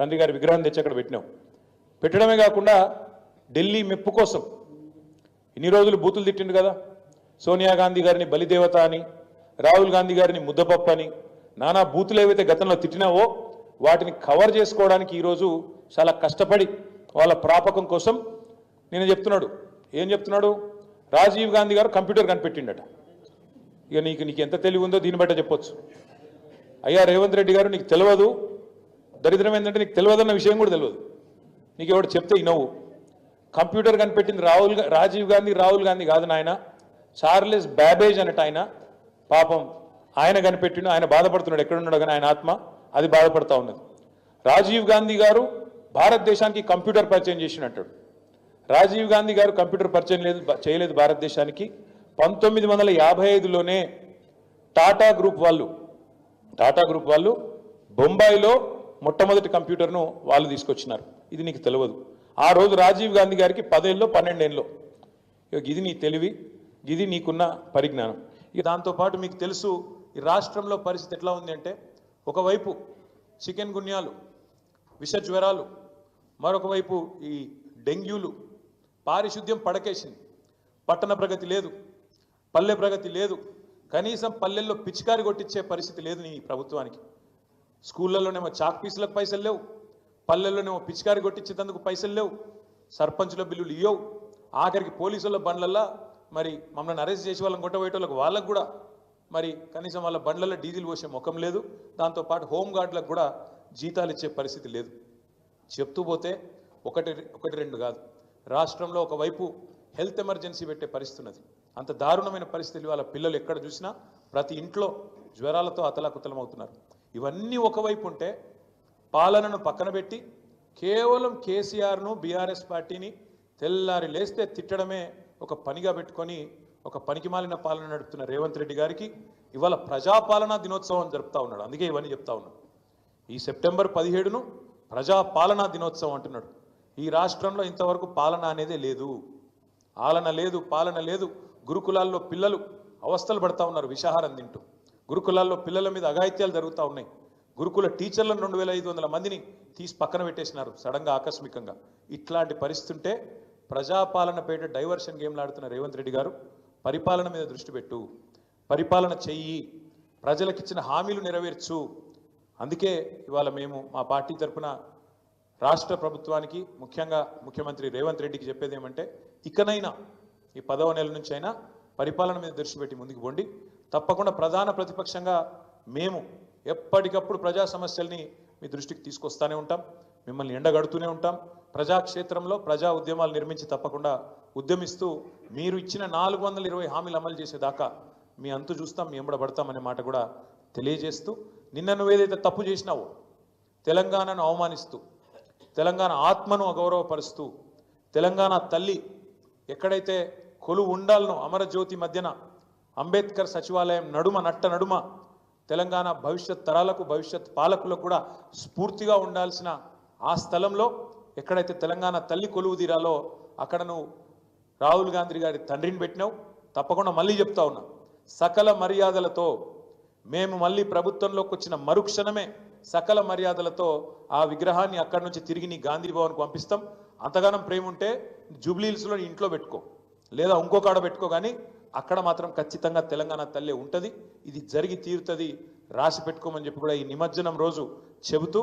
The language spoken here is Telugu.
గాంధీ గారి విగ్రహం తెచ్చి అక్కడ పెట్టినాం. పెట్టడమే కాకుండా ఢిల్లీ మెప్పు కోసం ఇన్ని రోజులు బూతులు తిట్టిండు కదా. సోనియా గాంధీ గారిని బలిదేవత అని రాహుల్ గాంధీ గారిని ముద్దపప్ప అని నానా బూతులు ఏవైతే గతంలో తిట్టినావో వాటిని కవర్ చేసుకోవడానికి ఈరోజు చాలా కష్టపడి వాళ్ళ ప్రాపకం కోసం నేను చెప్తున్నాడు. ఏం చెప్తున్నాడు? రాజీవ్ గాంధీ గారు కంప్యూటర్ కనిపెట్టిండట. ఇక నీకు నీకు ఎంత తెలివి ఉందో దీన్ని బట్ట చెప్పొచ్చు. అయ్యా రేవంత్ రెడ్డి గారు నీకు తెలియదు. దరిద్రం ఏంటంటే నీకు తెలియదన్న విషయం కూడా తెలియదు. నీకు ఎవడు చెప్తే ఇనవు కంప్యూటర్ కనిపెట్టింది రాహుల్ రాజీవ్ గాంధీ రాహుల్ గాంధీ కాదు నాయన. చార్లెస్ బ్యాబేజ్ అన్నట్టు ఆయన పాపం. ఆయన కనిపెట్టిండు ఆయన బాధపడుతున్నాడు ఎక్కడున్నాడు కానీ ఆయన ఆత్మ అది బాధపడతా ఉన్నది. రాజీవ్ గాంధీ గారు భారతదేశానికి కంప్యూటర్ పరిచయం చేసినట్టాడు రాజీవ్ గాంధీ గారు కంప్యూటర్ పరిచయం లేదు చేయలేదు భారతదేశానికి. పంతొమ్మిది వందల యాభై ఐదులోనే టాటా గ్రూప్ వాళ్ళు టాటా గ్రూప్ వాళ్ళు బొంబాయిలో మొట్టమొదటి కంప్యూటర్ను వాళ్ళు తీసుకొచ్చినారు. ఇది నీకు తెలియదు. ఆ రోజు రాజీవ్ గాంధీ గారికి పదేళ్ళలో పన్నెండేళ్ళలో ఇక ఇది నీ తెలివి ఇది నీకున్న పరిజ్ఞానం. ఇక దాంతోపాటు మీకు తెలుసు ఈ రాష్ట్రంలో పరిస్థితి ఎట్లా ఉంది అంటే ఒకవైపు చికెన్ గున్యాలు విష జ్వరాలు మరొకవైపు ఈ డెంగ్యూలు పారిశుద్ధ్యం పడకేసింది. పట్టణ ప్రగతి లేదు పల్లె ప్రగతి లేదు కనీసం పల్లెల్లో పిచికారి కొట్టించే పరిస్థితి లేదు నీ ప్రభుత్వానికి. స్కూళ్ళలోనేమో చాక్ పీసులకు పైసలు లేవు. పల్లెల్లోనేమో పిచికారి కొట్టించేందుకు పైసలు లేవు. సర్పంచుల బిల్లులు ఇవ్వవు ఆఖరికి పోలీసుల బండ్లల్లో మరి మమ్మల్ని అరెస్ట్ చేసి వాళ్ళని కొట్టబోయేటోళ్ళకి వాళ్ళకు కూడా మరి కనీసం వాళ్ళ బండ్లలో డీజిల్ పోసే ముఖం లేదు. దాంతోపాటు హోంగార్డులకు కూడా జీతాలు ఇచ్చే పరిస్థితి లేదు. చెప్తూ పోతే ఒకటి ఒకటి రెండు కాదు. రాష్ట్రంలో ఒకవైపు హెల్త్ ఎమర్జెన్సీ పెట్టే పరిస్థితి ఉన్నది. అంత దారుణమైన పరిస్థితులు వాళ్ళ పిల్లలు ఎక్కడ చూసినా ప్రతి ఇంట్లో జ్వరాలతో అతలాకుతలం అవుతున్నారు ఇవన్నీ ఒకవైపు ఉంటే పాలనను పక్కన పెట్టి కేవలం కేసీఆర్ను బీఆర్ఎస్ పార్టీని తెల్లారి లేస్తే తిట్టడమే ఒక పనిగా పెట్టుకొని ఒక పనికిమాలిన పాలన నడుపుతున్న రేవంత్ రెడ్డి గారికి ఇవాళ ప్రజాపాలనా దినోత్సవం జరుపుతా ఉన్నాడు. అందుకే ఇవన్నీ చెప్తా ఉన్నాడు ఈ సెప్టెంబర్ పదిహేడును ప్రజాపాలనా దినోత్సవం అంటున్నాడు. ఈ రాష్ట్రంలో ఇంతవరకు పాలన అనేదే లేదు. ఆలన లేదు పాలన లేదు. గురుకులాల్లో పిల్లలు అవస్థలు పడతా ఉన్నారు విషాహారం తింటూ. గురుకులాల్లో పిల్లల మీద అఘాయిత్యాలు జరుగుతూ ఉన్నాయి. గురుకుల టీచర్లను రెండు వేల ఐదు వందల మందిని తీసి పక్కన పెట్టేసినారు సడన్గా ఆకస్మికంగా. ఇట్లాంటి పరిస్థితి ఉంటే ప్రజాపాలన పేట డైవర్షన్ గేమ్లు ఆడుతున్న రేవంత్ రెడ్డి గారు పరిపాలన మీద దృష్టి పెట్టు. పరిపాలన చెయ్యి ప్రజలకిచ్చిన హామీలు నెరవేర్చు. అందుకే ఇవాళ మేము మా పార్టీ తరపున రాష్ట్ర ప్రభుత్వానికి ముఖ్యంగా ముఖ్యమంత్రి రేవంత్ రెడ్డికి చెప్పేది ఏమంటే ఇకనైనా ఈ పదవ నెల నుంచి అయినా పరిపాలన మీద దృష్టి పెట్టి ముందుకు పోండి. తప్పకుండా ప్రధాన ప్రతిపక్షంగా మేము ఎప్పటికప్పుడు ప్రజా సమస్యల్ని మీ దృష్టికి తీసుకొస్తానే ఉంటాం మిమ్మల్ని ఎండగడుతూనే ఉంటాం. ప్రజాక్షేత్రంలో ప్రజా ఉద్యమాలు నిర్మించి తప్పకుండా ఉద్యమిస్తూ మీరు ఇచ్చిన నాలుగు వందల ఇరవై హామీలు అమలు చేసేదాకా మీ అంతు చూస్తాం మీ ఎంబడబడతామనే మాట కూడా తెలియజేస్తూ నిన్న నువ్వేదైతే తప్పు చేసినావో తెలంగాణను అవమానిస్తూ తెలంగాణ ఆత్మను అగౌరవపరుస్తూ తెలంగాణ తల్లి ఎక్కడైతే కొలు ఉండాలనో అమరజ్యోతి మధ్యన అంబేద్కర్ సచివాలయం నడుమ నట్ట నడుమ తెలంగాణ భవిష్యత్ తరాలకు భవిష్యత్ పాలకులకు కూడా స్ఫూర్తిగా ఉండాల్సిన ఆ స్థలంలో ఎక్కడైతే తెలంగాణ తల్లి కొలువు తీరాలో అక్కడ నువ్వు రాహుల్ గాంధీ గారి తండ్రిని పెట్టినావు తప్పకుండా మళ్ళీ చెప్తా ఉన్నా. సకల మర్యాదలతో మేము మళ్ళీ ప్రభుత్వంలోకి వచ్చిన మరుక్షణమే సకల మర్యాదలతో ఆ విగ్రహాన్ని అక్కడి నుంచి తిరిగి నీ గాంధీ భవన్కి పంపిస్తాం. అంతగానం ప్రేమ ఉంటే జూబ్లీహిల్స్లో నీ ఇంట్లో పెట్టుకో. లేదా ఇంకో కాడ పెట్టుకో కానీ అక్కడ మాత్రం ఖచ్చితంగా తెలంగాణ తల్లి ఉంటుంది. ఇది జరిగి తీరుతుంది. రాసి పెట్టుకోమని చెప్పి కూడా ఈ నిమజ్జనం రోజు చెబుతూ